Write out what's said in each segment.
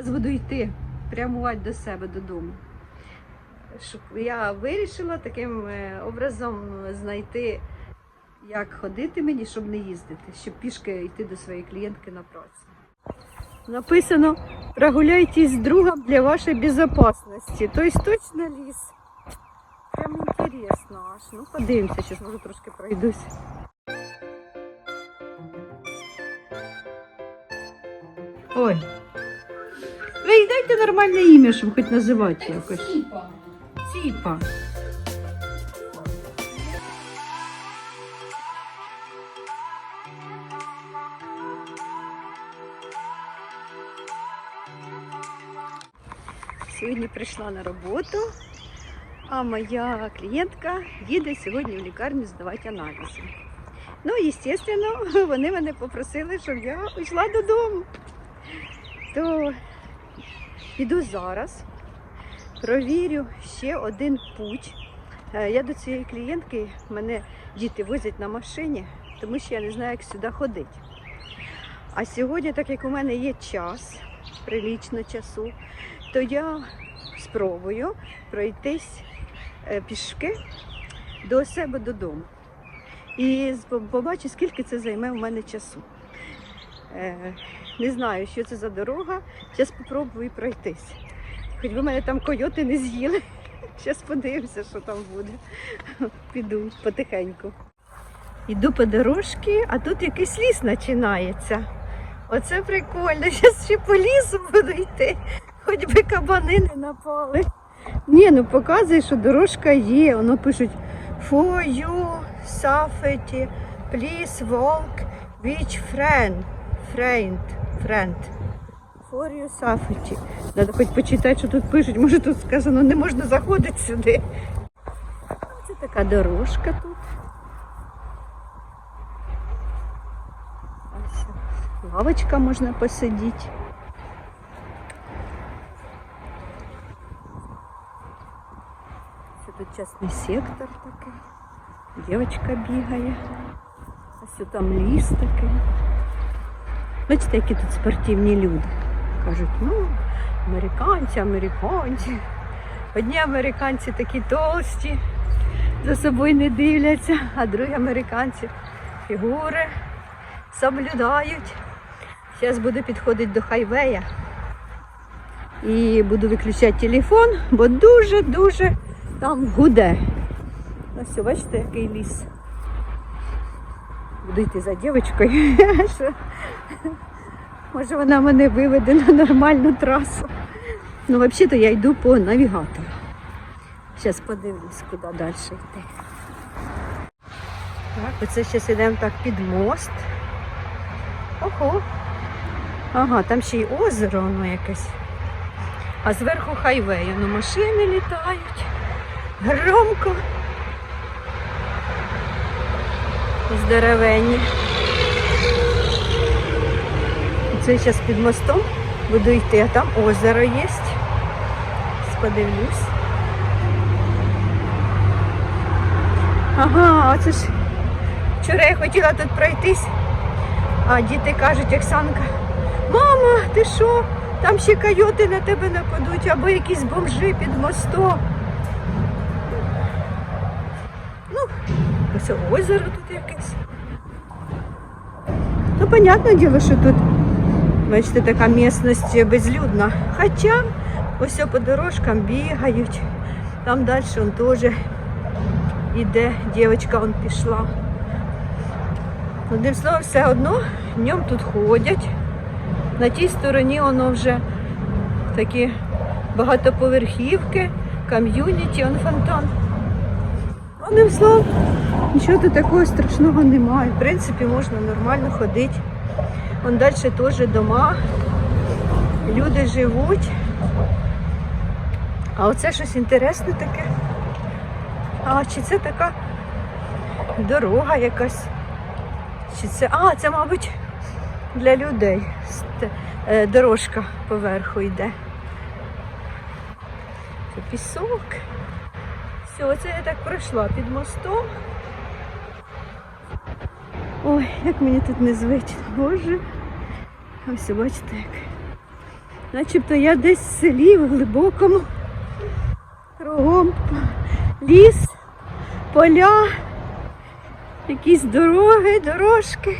Зараз буду йти прямувати до себе додому. Я вирішила таким е, образом знайти, як ходити мені, щоб не їздити, щоб пішки йти до своєї клієнтки на працю. Написано прогуляйтесь з другом для вашої безпечності. Тобто точно ліс. Прям інтересно аж. Ну, подивимося, зараз може трошки пройдусь. Ой. Ви дайте нормальне ім'я, щоб хоч називати якось. Ціпа. Ціпа. Сьогодні прийшла на роботу, а моя клієнтка їде сьогодні в лікарню здавати аналізи. Ну, звісно, вони мене попросили, щоб я йшла додому. То піду зараз, провірю ще один путь. Е, Я до цієї клієнтки мене діти возять на машині, тому що я не знаю, як сюди ходити. А сьогодні, так як у мене є час, прилічно часу, то я спробую пройтись е, пішки до себе додому. І побачу, скільки це займе у мене часу. Не знаю, що це за дорога. Зараз спробую пройтись. Хоч би мене там койоти не з'їли. Зараз подивимося, що там буде. Піду потихеньку. Іду по дорожці, а тут якийсь ліс починається. Оце прикольно. Зараз ще по лісу буду йти. Хоч би кабани не напали. Ні, ну показує, що дорожка є. Воно пишуть For you safety, please walk which. Friend. Friend. For you safety. Треба хоч почитати, що тут пишуть. Може тут сказано, не можна заходити сюди. Це така дорожка тут. Ось лавочка можна посидіти. Це тут частний сектор такий. Дівчинка бігає. Ось там ліс такий. Бачите, які тут спортивні люди. Кажуть, ну, американці, американці. Одні американці такі толсті, за собою не дивляться, а другі американці фігури соблюдають. Зараз буду підходити до хайвея і буду виключати телефон, бо дуже-дуже там гуде. Ось, бачите, який ліс. Буду йти за дівчинкою. Може вона мене виведе на нормальну трасу. Ну, взагалі-то я йду по навігатору. Зараз подивлюсь, куди далі йти. Так, оце зараз йдемо так під мост. Ого. Ага, там ще й озеро воно якесь. А зверху хайвей, ну машини літають. Громко. Здоровенні. Це зараз під мостом буду йти, а там озеро є. Сподивлюсь. Ага, оце ж вчора я хотіла тут пройтись, а діти кажуть, Оксанка, мама, ти що? Там ще койоти на тебе нападуть, або якісь бомжи під мостом. Ну, ось озеро тут якесь. Ну, понятне діло, що тут, бачите, така місцевість безлюдна. Хоча ось по дорожкам бігають. Там далі он теж іде, дівчинка он пішла. Одним словом, все одно днем тут ходять. На тій стороні воно вже такі багатоповерхівки, ком'юніті, он фонтан. Одним словом, нічого тут такого страшного немає. В принципі, можна нормально ходити. Вон далі теж дома, люди живуть. А оце щось інтересне таке. А чи це така дорога якась? Чи це. А, це, мабуть, для людей. Е, Дорожка поверху йде. Це пісок. Все, оце я так пройшла під мостом. Ой, як мені тут незвично, боже. Ось бачите як. Начебто я десь в селі, в глибокому, кругом ліс, поля, якісь дороги, дорожки.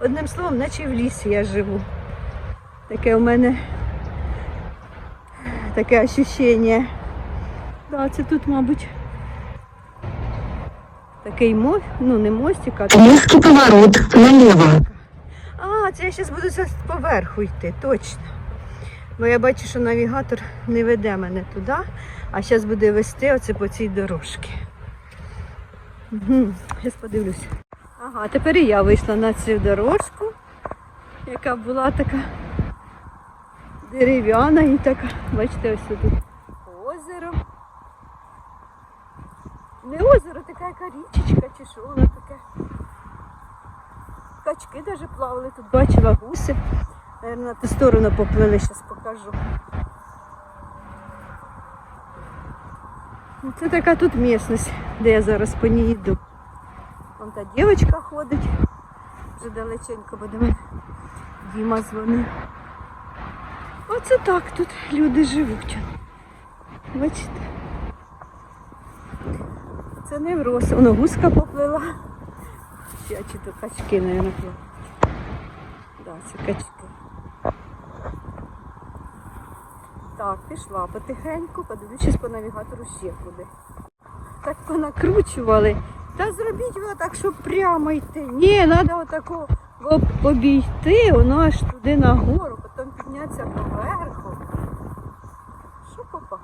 Одним словом, наче в лісі я живу. Таке у мене таке ощущення. Да, це тут, мабуть, такий мост, ну не мостик, а Резкий поворот налево. а, це я зараз буду зараз поверху йти, точно. Бо я бачу, що навігатор не веде мене туди, а зараз буде вести оце по цій дорожці. Угу. Зараз подивлюся. Ага, тепер і я вийшла на цю дорожку, яка була така дерев'яна і така. Бачите, ось тут озеро. Не озеро, така яка річечка чи що воно таке. Качки навіть плавали, тут бачила гуси. Наверно, на ту сторону поплили, зараз покажу. Ну, Це така тут місцевість, де я зараз по ній йду. Вон та дівчинка ходить. Вже далеченько буде. Діма дзвонив. Оце так тут люди живуть. Бачите? Це не врос. Воно гуска поплила. А чи то качки, мабуть, плавають. Да, це качки. Так, пішла потихеньку, подивлюсь по навігатору ще куди. Так понакручували. Та зробіть його так, щоб прямо йти. Ні, треба отако обійти, воно аж туди нагору, потім піднятися поверху. Що попа?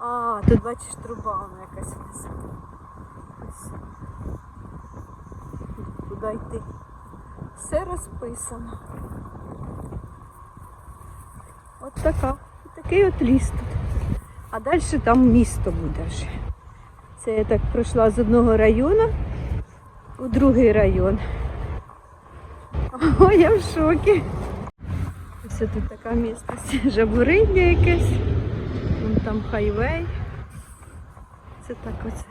А, тут бачиш труба вона якась внизу. Ось. Куди йти? Все розписано. От така. Такий от ліс тут. А далі там місто буде вже. Це я так пройшла з одного району у другий район. О, я в шокі. Ось тут така місцевість. Жабуриння якесь. Вон там хайвей. Це так оце.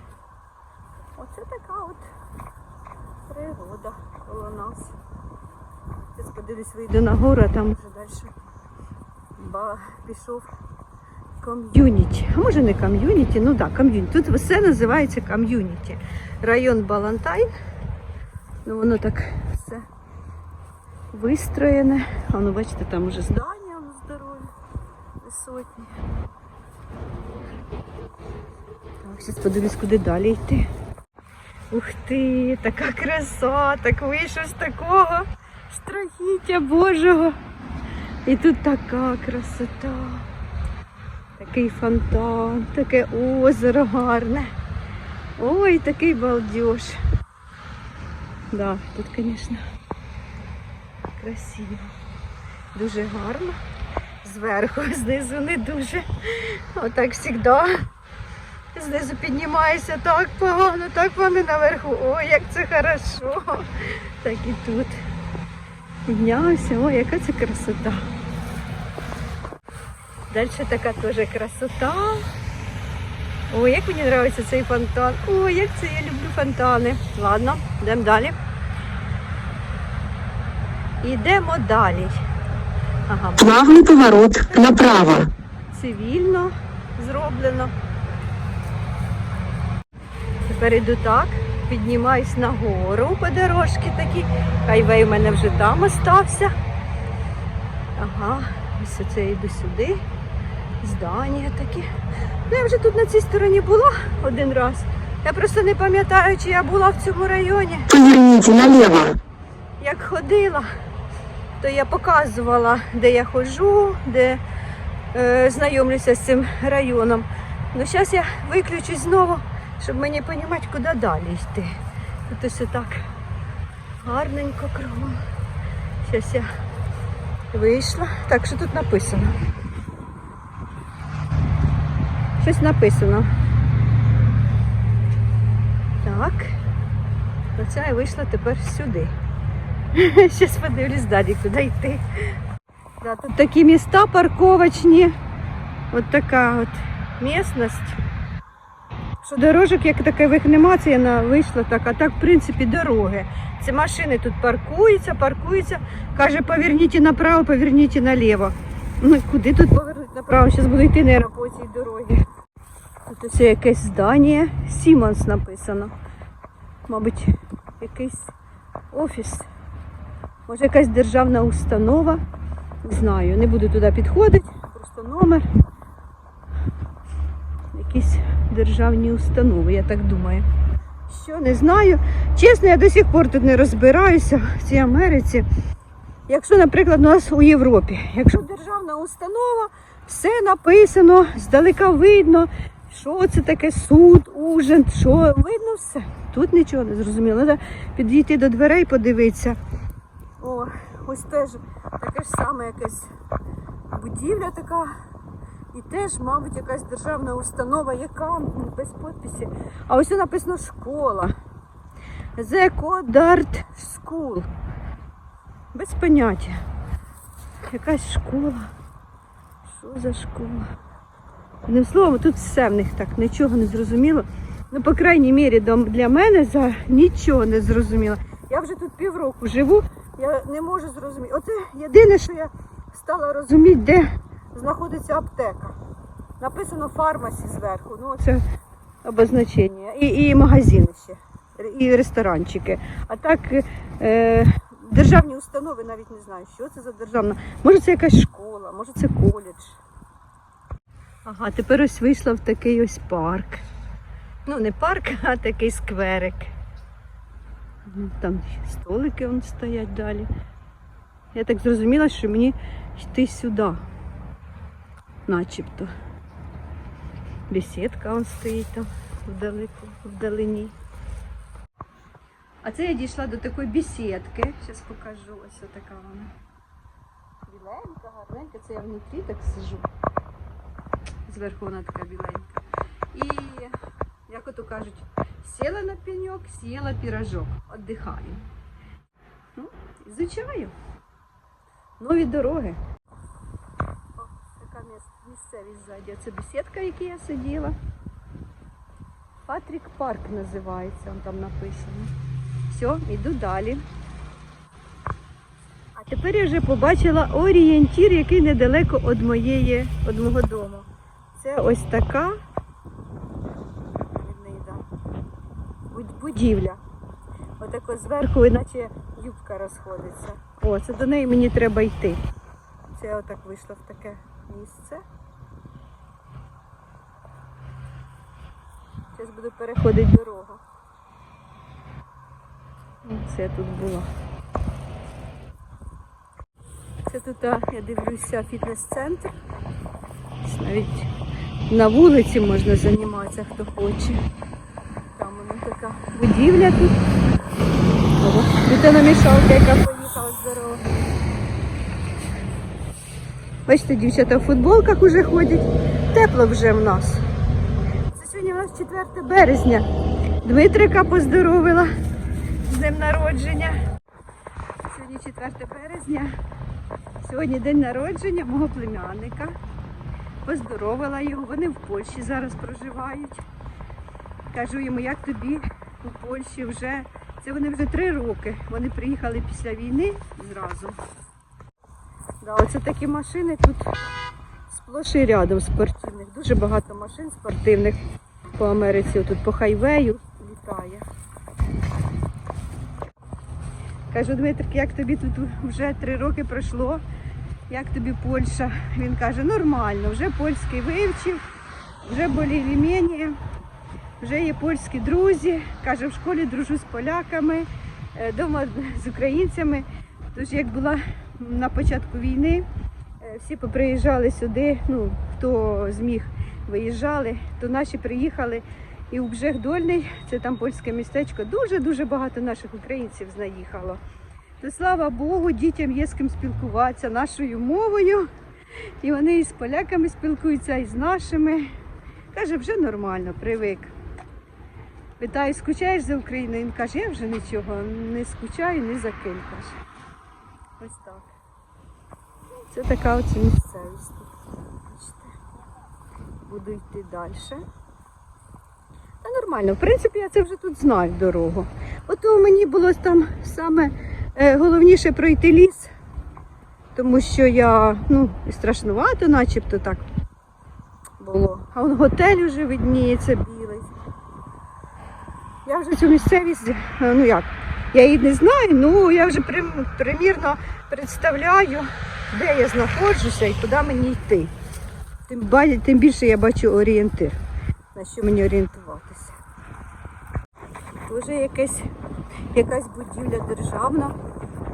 Оце така от природа коло нас. Зараз подивлюсь, вийду на гору, а там вже далі пішов ком'юніті. А може не ком'юніті, ну так, ком'юніті. Тут все називається ком'юніті. Район Балантайн. Ну воно так все вистроєне. А ну бачите, там уже здання здорові, висотні. Так, зараз подивлюсь, куди далі йти. Ух ти, така краса, так вийшов з такого страхіття Божого. І тут така красота. Такий фонтан, таке озеро гарне. Ой, такий балдеж. Да, тут, звісно, красиво. Дуже гарно. Зверху, знизу не дуже. Отак завжди. Знизу піднімаєшся так погано, так погано наверху. Ой, як це хорошо. Так і тут. Піднявся, ой, яка це красота. Далі така теж красота. Ой, як мені подобається цей фонтан. Ой, як це я люблю фонтани. Ладно, йдемо далі. Йдемо далі. Ага, Плавный поворот направо. цивільно зроблено. Тепер йду так, піднімаюсь нагору по дорожці такі. Хайвей у мене вже там остався. Ага, ось це я йду сюди. Здання такі. Ну, я вже тут на цій стороні була один раз. Я просто не пам'ятаю, чи я була в цьому районі. Налево. Як ходила, то я показувала, де я ходжу, де е, знайомлюся з цим районом. Ну, зараз я виключусь знову, щоб мені розуміти, куди далі йти. Тут ось так гарненько кругом. Зараз я вийшла. Так, що тут написано? Щось написано. Так. Оце я вийшла тепер сюди. Зараз подивлюсь далі, куди йти. Да, тут такі міста парковочні. От така от місцевість. Дорожок як такових нема, це я вийшла так, а так, в принципі, дороги. Це машини тут паркуються, паркуються. Каже, поверніть направо, поверніть наліво. Ну, куди тут повернути направо? Зараз буду йти, наверное, по цій дорозі. Тут ось якесь здання. Сімонс написано. Мабуть, якийсь офіс. Може якась державна установа. Не знаю, не буду туди підходити. Просто номер. Якісь державні установи, я так думаю. Що не знаю. Чесно, я до сих пор тут не розбираюся в цій Америці. Якщо, наприклад, у нас у Європі, якщо державна установа, все написано, здалека видно, що це таке суд, ужин, що видно все. Тут нічого не зрозуміло. Треба підійти до дверей, подивитися. О, ось теж таке ж саме якась будівля така. І теж, мабуть, якась державна установа, яка без підписі. А ось написано школа. The Codart School. Без поняття. Якась школа. Що за школа? Одним словом, тут все в них так, нічого не зрозуміло. Ну, по крайній мірі, для мене за нічого не зрозуміло. Я вже тут півроку живу, я не можу зрозуміти. Оце єдине, що я стала розуміти, де знаходиться аптека. Написано фармасі зверху. Ну, це обозначення. І, і магазини ще, і ресторанчики. А так е, державні установи навіть не знаю, що це за державна. Може це якась школа, може це коледж. Ага, тепер ось вийшла в такий ось парк. Ну, не парк, а такий скверик. Ну, Там столики вон стоять далі. Я так зрозуміла, що мені йти сюди. Начебто. Бесідка вон стоїть там вдалеку, вдалині. А це я дійшла до такої бесідки. Зараз покажу. Ось така вона. Біленька, гарненька. Це я внутрі так сижу. Зверху вона така біленька. І, як ото кажуть, сіла на пеньок, сіла пірожок, віддихаю. Ну, ізучаю. Нові дороги. Місцевість ззаді. Це бесідка, в якій я сиділа. Патрік Парк називається, он там написано. Все, йду далі. А тепер я вже побачила орієнтір, який недалеко від моєї, від мого дому. Це ось така будівля. Отако зверху, іначе юбка розходиться. О, це до неї мені треба йти. Це отак вийшла в таке місце. Зараз буду переходити дорогу. Це тут була. Це тут, я дивлюся, фітнес-центр. Навіть на вулиці можна займатися, хто хоче. Там вона така будівля тут. Ого, Дитина мішалка, яка поїхала з дороги. Бачите, дівчата в футболках уже ходять. Тепло вже в нас. Це сьогодні у нас 4 березня. Дмитрика поздоровила з днем народження. Сьогодні 4 березня. Сьогодні день народження мого племянника. Поздоровила його. Вони в Польщі зараз проживають. Кажу йому, як тобі у Польщі вже. Це вони вже три роки. Вони приїхали після війни зразу. Да, оце такі машини тут сплош і рядом спортивних. Дуже багато машин спортивних по Америці. Тут по хайвею літає. Кажу, Дмитрик, як тобі тут вже три роки пройшло? Як тобі Польща? Він каже, нормально, вже польський вивчив, вже більш-менш, вже є польські друзі. Каже, в школі дружу з поляками, вдома з українцями. Тож як була на початку війни, е, всі поприїжджали сюди, ну, хто зміг виїжджали, то наші приїхали. І у Бжех-Дольний, це там польське містечко, дуже-дуже багато наших українців знаїхало. То слава Богу, дітям є з ким спілкуватися нашою мовою. І вони і з поляками спілкуються, і з нашими. Каже, вже нормально, привик. Питаю, скучаєш за Україною? Він каже, я вже нічого не скучаю, ні за ким. Каже. Ось так. Це така оце місцевість. Буду йти далі. Та нормально, в принципі, я це вже тут знаю дорогу. Ото мені було там саме е, головніше пройти ліс. тому що я ну, страшнувато, начебто так було. А он готель вже видніється білий. Я вже цю місцевість, е, ну як, я її не знаю, ну я вже прим- примірно представляю, де я знаходжуся і куди мені йти. Тим, тим більше я бачу орієнтир, на що мені орієнтуватися. Тоже якась, якась будівля державна.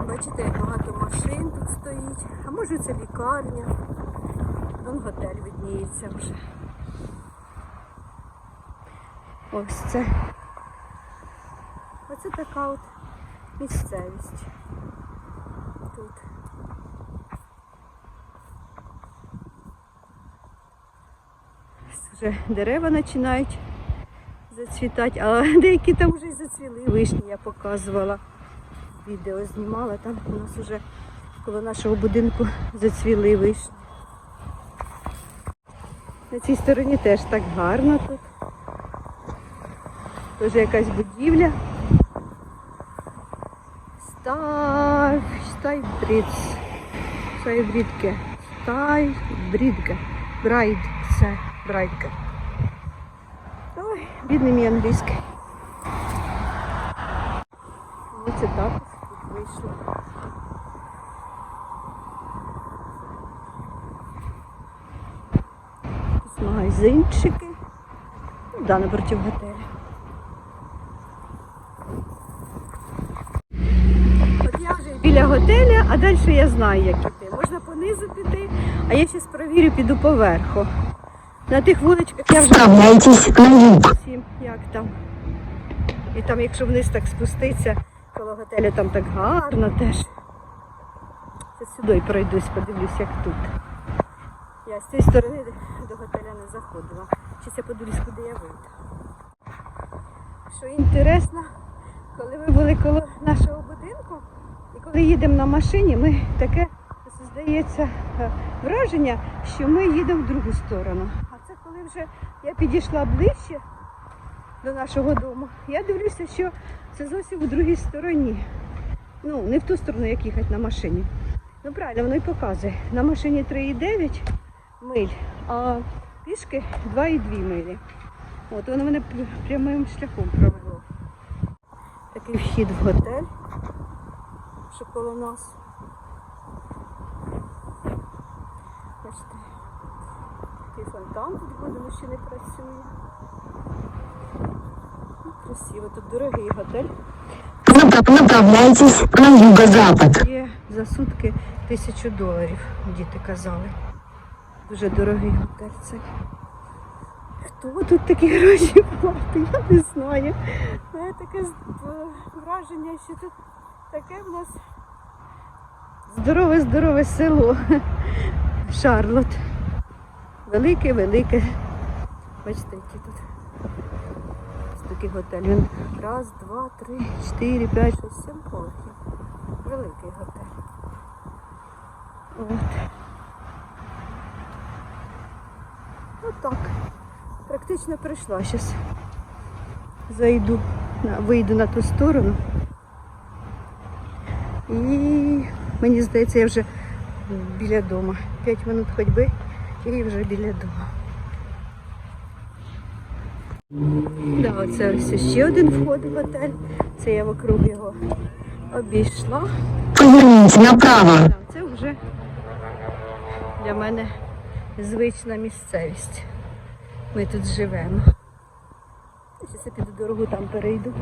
Бачите, як багато машин тут стоїть. А може це лікарня. Вон готель видніється вже. Ось це. Оце така от місцевість. Тут. Вже дерева починають зацвітати, а деякі там вже й зацвіли вишні, я показувала. Відео знімала, там у нас вже коло нашого будинку зацвіли вишні. На цій стороні теж так гарно тут. Теж якась будівля. Стай, Стайбрідс. Стайбрідке. Стайбрідке. Брайд. Це брайдка. Ой, бідний мій англійський. Оце так тут вийшло. Тут магазинчики. Ну, да, напротив готеля. От я вже біля готеля, а далі я знаю, як іти. Можна понизу піти, а я зараз перевірю, піду поверху. На тих вуличках я вже всім, як там. І там, якщо вниз так спуститься, коло готелю там так гарно теж. Це сюди пройдусь, подивлюсь, як тут. Я з цієї сторони до готеля не заходила. Щас я подивлюсь, куди я вийду. Що інтересно, коли ми були коло нашого будинку, і коли їдемо на машині, ми таке здається е, враження, що ми їдемо в другу сторону. А це коли вже я підійшла ближче до нашого дому, я дивлюся, що це зовсім у другій стороні. Ну, не в ту сторону, як їхати на машині. Ну правильно, воно і показує. На машині 3,9 миль, а пішки 2,2 милі. От воно мене прямим шляхом провело. Такий вхід в готель, що коло нас. Бачите, такий фонтан тут буде, але ще не працює. Ну, Красиво, тут дорогий готель. Направляйтесь на юго-запад. Є за сутки тисячу доларів, діти казали. Дуже дорогий готель цей. Хто тут такі гроші платить? Я не знаю. У мене таке враження, що тут таке в нас здорове-здорове село. Шарлот. Велике, велике. Бачите, які тут. Такий готель. Раз, два, три, чотири, п'ять, шість, сім поверхів. Великий готель. От. Ну так. Практично прийшла. Зараз зайду, вийду на ту сторону. І мені здається, я вже біля дому. П'ять минут ходьби і вже біля дому. Да, оце ось ще один вход в готель. Це я вокруг його обійшла. Поверните направо. Да, це вже для мене звична місцевість. Ми тут живемо. Зараз я піду дорогу там перейду.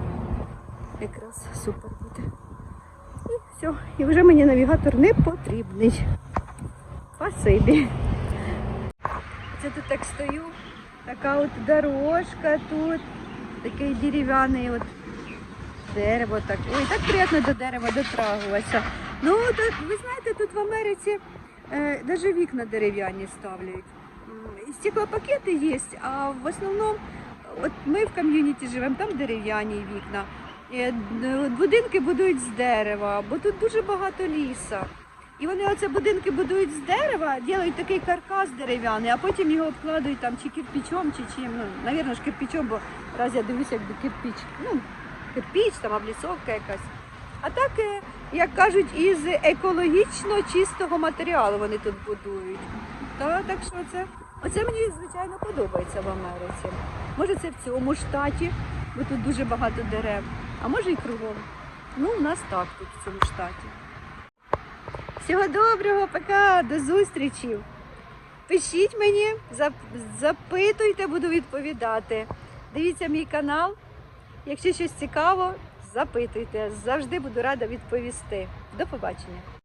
Якраз супер буде. Все. І вже мені навігатор не потрібний. Спасибі. Це тут так стою. Така от дорожка тут. Такий дерев'яний от дерево так. Ой, так приємно до дерева дотрагуватися. Ну, так, ви знаєте, тут в Америці е, навіть вікна дерев'яні ставлять. І стеклопакети є, а в основному, от ми в ком'юніті живемо, там дерев'яні вікна. Е, д- Будинки будують з дерева, бо тут дуже багато ліса. І вони оце будинки будують з дерева, роблять такий каркас дерев'яний, а потім його обкладують там чи кирпичом, чи чим. Ну, навірно ж кирпичом, бо раз я дивлюся, якби кирпич. Ну, кирпич, там обліцовка якась. А так е, як кажуть, із екологічно чистого матеріалу вони тут будують. Та, так що це, оце мені, звичайно, подобається в Америці. Може, це в цьому штаті, бо тут дуже багато дерев, а може і кругом. Ну, у нас так тут в цьому штаті. Всього доброго, пока, до зустрічі. Пишіть мені, запитуйте, буду відповідати. Дивіться мій канал. Якщо щось цікаво, запитуйте. Завжди буду рада відповісти. До побачення.